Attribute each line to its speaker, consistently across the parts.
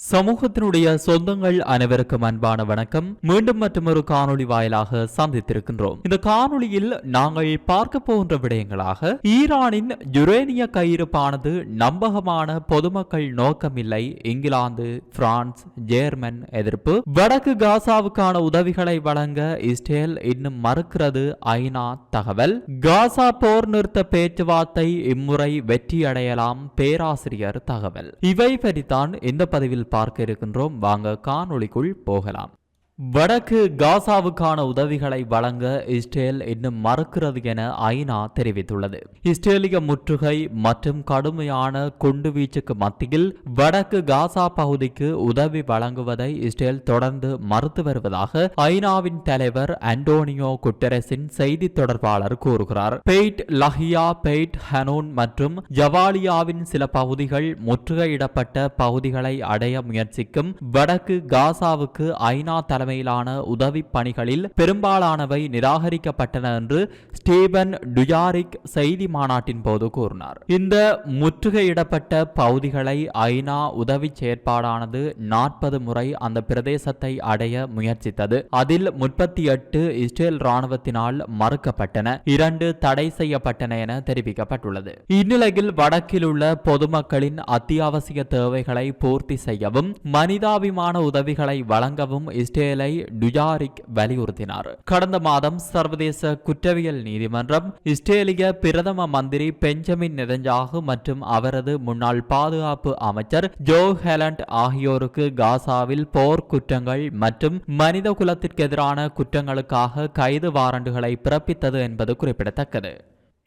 Speaker 1: சமூகத்தினுடைய சொந்தங்கள் அனைவருக்கும் அன்பான வணக்கம். மீண்டும் மற்றொரு காணொளி வாயிலாக சந்தித்திருக்கின்றோம். இந்த காணொளியில் நாங்கள் பார்க்க போகின்ற விடயங்களாக ஈரானின் யுரேனிய கையிருப்பானது நம்பகமான பொதுமக்கள் நோக்கமில்லை. இங்கிலாந்து பிரான்ஸ் ஜேர்மன் எதிர்ப்பு. வடக்கு காசாவுக்கான உதவிகளை வழங்க இஸ்ரேல் இன்னும் மறுக்கிறது ஐநா தகவல். காசா போர் நிறுத்த பேச்சுவார்த்தை இம்முறை வெற்றியடையலாம் பேராசிரியர் தகவல். இவை பற்றித்தான் இந்த பதிவில் பார்க்க இருக்கின்றோம். வாங்க காணொளிக்குள் போகலாம். வடக்கு காசாவுக்கான உதவிகளை வழங்க இஸ்ரேல் இன்னும் மறுக்கிறது என ஐநா தெரிவித்துள்ளது. இஸ்ரேலிய முற்றுகை மற்றும் கடுமையான குண்டுவீச்சுக்கு மத்தியில் வடக்கு காசா பகுதிக்கு உதவி வழங்குவதை இஸ்ரேல் தொடர்ந்து மறுத்து வருவதாக ஐநாவின் தலைவர் அண்டோனியோ குட்டரஸின் செய்தி தொடர்பாளர் கூறுகிறார். பெய்ட் லஹியா பெய்ட் ஹனோன் மற்றும் ஜவாலியாவின் சில பகுதிகள் முற்றுகையிடப்பட்ட பகுதிகளை அடைய முயற்சிக்கும் வடக்கு காசாவுக்கு ஐநா தலைவர் தலைமையிலான உதவி பணிகளில் பெரும்பாலானவை நிராகரிக்கப்பட்டன என்று ஸ்டீபன் டுயாரிக் செய்தி மாநாட்டின் போது கூறினார். இந்த முற்றுகையிடப்பட்ட பகுதிகளை ஐநா உதவி செயற்பாடானது நாற்பது முறை அந்த பிரதேசத்தை அடைய முயற்சித்தது. அதில் முப்பத்தி எட்டு இஸ்ரேல் ராணுவத்தினால் மறுக்கப்பட்டன இரண்டு தடை செய்யப்பட்டன என தெரிவிக்கப்பட்டுள்ளது. இந்நிலையில் வடக்கில் உள்ள பொதுமக்களின் அத்தியாவசிய தேவைகளை பூர்த்தி செய்யவும் மனிதாபிமான உதவிகளை வழங்கவும் இஸ்ரேல் டுஜாரிக் வலியுறுத்தினார். கடந்த மாதம் சர்வதேச குற்றவியல் நீதிமன்றம் இஸ்ரேலிய பிரதம மந்திரி பெஞ்சமின் நெதஞ்சாகு மற்றும் அவரது முன்னாள் பாதுகாப்பு அமைச்சர் ஜோ ஹெலண்ட் ஆகியோருக்கு காசாவில் போர் குற்றங்கள் மற்றும் மனித குலத்திற்கு எதிரான குற்றங்களுக்காக கைது வாரண்டுகளை பிறப்பித்தது என்பது குறிப்பிடத்தக்கது.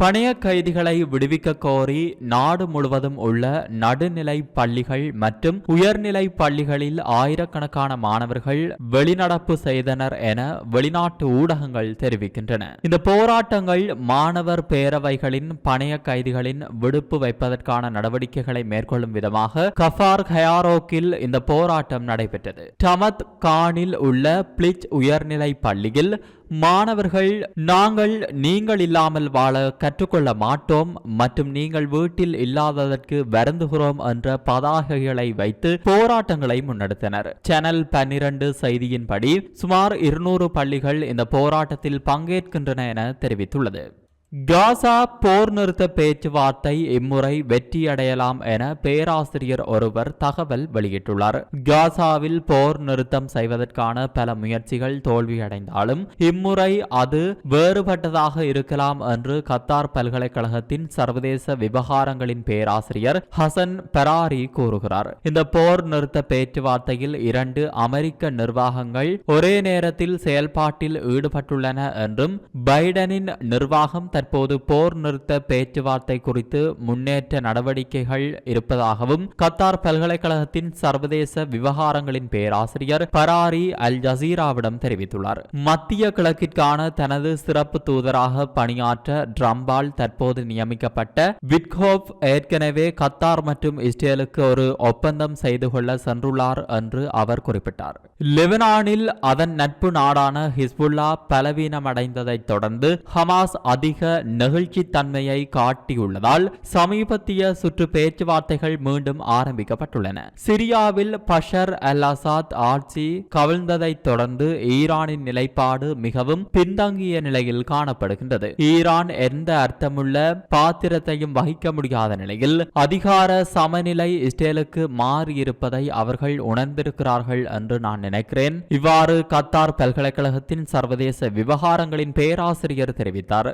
Speaker 1: பணைய கைதிகளை விடுவிக்க கோரி நாடு முழுவதும் உள்ள நடுநிலை பள்ளிகள் மற்றும் உயர்நிலை பள்ளிகளில் ஆயிரக்கணக்கான மாணவர்கள் வெளிநடப்பு செய்தனர் என வெளிநாட்டு ஊடகங்கள் தெரிவிக்கின்றன. இந்த போராட்டங்கள் மாணவர் பேரவைகளின் பணைய கைதிகளின் விடுப்பு வைப்பதற்கான நடவடிக்கைகளை மேற்கொள்ளும் விதமாக கஃபார் ஹயாரோக்கில் இந்த போராட்டம் நடைபெற்றது. டமத் கானில் உள்ள பிளிச் உயர்நிலை பள்ளியில் மாணவர்கள் நாங்கள் நீங்கள் இல்லாமல் வாழ கற்றுக்கொள்ள மாட்டோம் மற்றும் நீங்கள் வீட்டில் இல்லாததற்கு வருந்துகிறோம் என்ற பதாகைகளை வைத்து போராட்டங்களை முன்னெடுத்தனர். சேனல் பன்னிரண்டு செய்தியின்படி சுமார் இருநூறு பள்ளிகள் இந்த போராட்டத்தில் பங்கேற்கின்றன என தெரிவித்துள்ளது. காசா போர் நிறுத்த பேச்சுவார்த்தை இம்முறை வெற்றியடையலாம் என பேராசிரியர் ஒருவர் தகவல் வெளியிட்டுள்ளார். காசாவில் போர் நிறுத்தம் செய்வதற்கான பல முயற்சிகள் தோல்வியடைந்தாலும் இம்முறை அது வேறுபட்டதாக இருக்கலாம் என்று கத்தார் பல்கலைக்கழகத்தின் சர்வதேச விவகாரங்களின் பேராசிரியர் ஹசன் பெராரி கூறுகிறார். இந்த போர் நிறுத்த பேச்சுவார்த்தையில் இரண்டு அமெரிக்க நிர்வாகங்கள் ஒரே நேரத்தில் செயல்பாட்டில் ஈடுபட்டுள்ளன என்றும் பைடனின் நிர்வாகம் தற்போது போர் நிறுத்த பேச்சுவார்த்தை குறித்து முன்னேற்ற நடவடிக்கைகள் இருப்பதாகவும் கத்தார் பல்கலைக்கழகத்தின் சர்வதேச விவகாரங்களின் பேராசிரியர் பராரி அல் ஜசீராவிடம் தெரிவித்துள்ளார். மத்திய கிழக்கிற்கான தனது சிறப்பு தூதராக பணியாற்ற ட்ரம்பால் தற்போது நியமிக்கப்பட்ட விட்கோப் ஏற்கனவே கத்தார் மற்றும் இஸ்ரேலுக்கு ஒரு ஒப்பந்தம் செய்து கொள்ள சென்றுள்ளார் என்று அவர் குறிப்பிட்டார். லெபனானில் அதன் நட்பு நாடான ஹிஸ்புல்லா பலவீனமடைந்ததைத் தொடர்ந்து ஹமாஸ் அதிக நெகிழ்ச்சித்தன்மையை காட்டியுள்ளதால் சமீபத்திய சுற்று பேச்சுவார்த்தைகள் மீண்டும் ஆரம்பிக்கப்பட்டுள்ளன. சிரியாவில் பஷர் அல் அசாத் ஆட்சி கவிழ்ந்ததைத் தொடர்ந்து ஈரானின் நிலைப்பாடு மிகவும் பின்தங்கிய நிலையில் காணப்படுகின்றது. ஈரான் எந்த அர்த்தமுள்ள பாத்திரத்தையும் வகிக்க முடியாத நிலையில் அதிகார சமநிலை இஸ்ரேலுக்கு மாறியிருப்பதை அவர்கள் உணர்ந்திருக்கிறார்கள் என்று நான் நினைக்கிறேன். இவ்வாறு கத்தார் பல்கலைக்கழகத்தின் சர்வதேச விவகாரங்களின் பேராசிரியர் தெரிவித்தார்.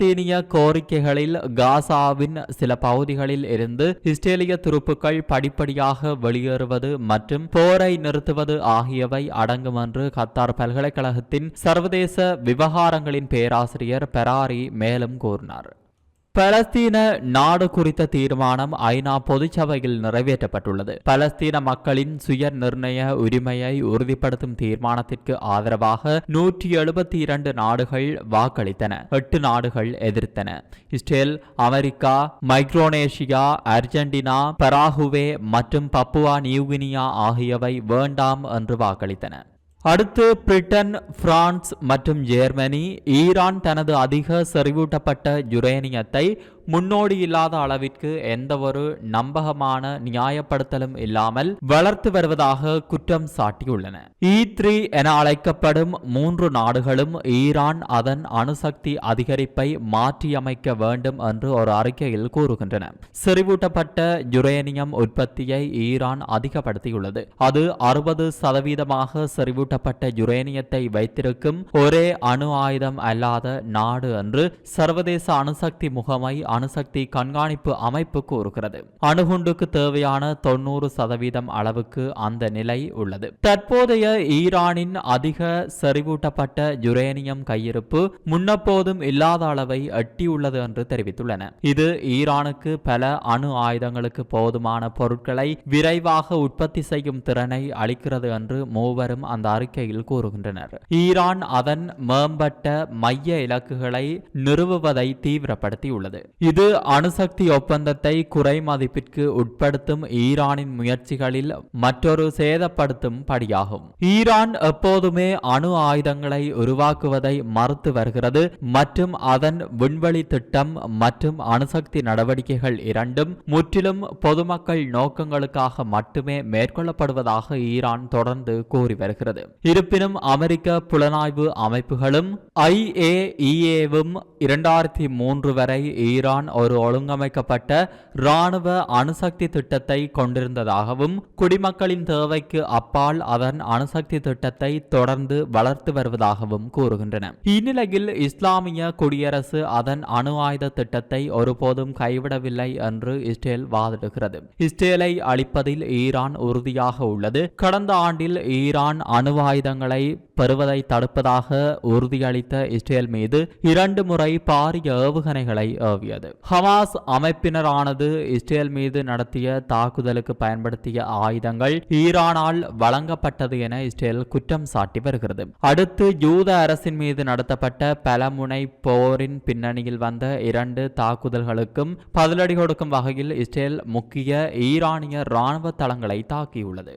Speaker 1: பலஸ்தீனிய கோரிக்கைகளில் காசாவின் சில பகுதிகளில் இருந்து இஸ்ரேலிய துருப்புக்கள் படிப்படியாக வெளியேறுவது மற்றும் போரை நிறுத்துவது ஆகியவை அடங்கும் என்று கத்தார் பல்கலைக்கழகத்தின் சர்வதேச விவகாரங்களின் பேராசிரியர் பெராரி மேலும் கூறினார். பலஸ்தீன நாடு குறித்த தீர்மானம் ஐநா பொதுச்சபையில் நிறைவேற்றப்பட்டுள்ளது. பலஸ்தீன மக்களின் சுய நிர்ணய உரிமையை உறுதிப்படுத்தும் தீர்மானத்திற்கு ஆதரவாக நூற்றி எழுபத்தி இரண்டு நாடுகள் வாக்களித்தன எட்டு நாடுகள் எதிர்த்தன. Israel America Micronesia Argentina Paraguay மற்றும் பப்புவா நியூகினியா ஆகியவை வேண்டாம் என்று வாக்களித்தன. அடுத்து பிரிட்டன் பிரான்ஸ் மற்றும் ஜெர்மனி ஈரான் தனது அதிக செறிவூட்டப்பட்ட யுரேனியத்தை முன்னோடி இல்லாத அளவிற்கு எந்தவொரு நம்பகமான நியாயப்படுத்தலும் இல்லாமல் வளர்த்து வருவதாக குற்றம் சாட்டியுள்ளன. இ த்ரீ என அழைக்கப்படும் மூன்று நாடுகளும் ஈரான் அதன் அணுசக்தி அதிகரிப்பை மாற்றியமைக்க வேண்டும் என்று ஒரு அறிக்கையில் கூறுகின்றன. செறிவூட்டப்பட்ட யுரேனியம் உற்பத்தியை ஈரான் அதிகப்படுத்தியுள்ளது. அது அறுபது சதவீதமாக செறிவூட்டப்பட்ட யுரேனியத்தை வைத்திருக்கும் ஒரே அணு ஆயுதம் அல்லாத நாடு என்று சர்வதேச அணுசக்தி முகமை அணுசக்தி கண்காணிப்பு அமைப்பு கூறுகிறது. அணுகுண்டுக்கு தேவையான தொண்ணூறு சதவீதம் அளவுக்கு அந்த நிலை உள்ளது. தற்போதைய ஈரானின் அதிக செறிவூட்டப்பட்ட யுரேனியம் கையிருப்பு முன்னப்போதும் இல்லாத அளவை எட்டியுள்ளது என்று தெரிவித்துள்ளன. இது ஈரானுக்கு பல அணு ஆயுதங்களுக்கு போதுமான பொருட்களை விரைவாக உற்பத்தி செய்யும் திறனை அளிக்கிறது என்று மூவரும் அந்த அறிக்கையில் கூறுகின்றனர். ஈரான் அதன் மேம்பட்ட மைய இலக்குகளை நிறுவுவதை தீவிரப்படுத்தியுள்ளது. இது அணுசக்தி ஒப்பந்தத்தை குறை மதிப்பிற்கு உட்படுத்தும் ஈரானின் முயற்சிகளில் மற்றொரு சேதப்படுத்தும் படியாகும். ஈரான் எப்போதுமே அணு ஆயுதங்களை உருவாக்குவதை மறுத்து வருகிறது. மற்றும் அதன் விண்வெளி திட்டம் மற்றும் அணுசக்தி நடவடிக்கைகள் இரண்டும் முற்றிலும் பொதுமக்கள் நோக்கங்களுக்காக மட்டுமே மேற்கொள்ளப்படுவதாக ஈரான் தொடர்ந்து கூறி வருகிறது. இருப்பினும் அமெரிக்க புலனாய்வு அமைப்புகளும் ஐஏஇஏவும் இரண்டாயிரத்தி மூன்று வரை ஈரான் ஒரு ஒழுங்கமைக்கப்பட்ட இராணுவ அணுசக்தி திட்டத்தை கொண்டிருந்ததாகவும் குடிமக்களின் தேவைக்கு அப்பால் அதன் அணுசக்தி திட்டத்தை தொடர்ந்து வளர்த்து வருவதாகவும் கூறுகின்றன. இந்நிலையில் இஸ்லாமிய குடியரசு அதன் அணு ஆயுத திட்டத்தை ஒருபோதும் கைவிடவில்லை என்று இஸ்ரேல் வாதிடுகிறது. இஸ்ரேலை அழிப்பதில் ஈரான் உறுதியாக உள்ளது. கடந்த ஆண்டில் ஈரான் அணு ஆயுதங்களை பெறுவதை தடுப்பதாக உறுதியளித்த இஸ்ரேல் மீது இரண்டு முறை பாரிய ஏவுகணைகளை ஏவியது. ஹமாஸ் அமைப்பினரானது இஸ்ரேல் மீது நடத்திய தாக்குதலுக்கு பயன்படுத்திய ஆயுதங்கள் ஈரானால் வழங்கப்பட்டது என இஸ்ரேல் குற்றம் சாட்டி வருகிறது. அடுத்து யூத அரசின் மீது நடத்தப்பட்ட பலமுனை போரின் பின்னணியில் வந்த இரண்டு தாக்குதல்களுக்கும் பதிலடி கொடுக்கும் வகையில் இஸ்ரேல் முக்கிய ஈரானிய ராணுவ தளங்களை தாக்கியுள்ளது.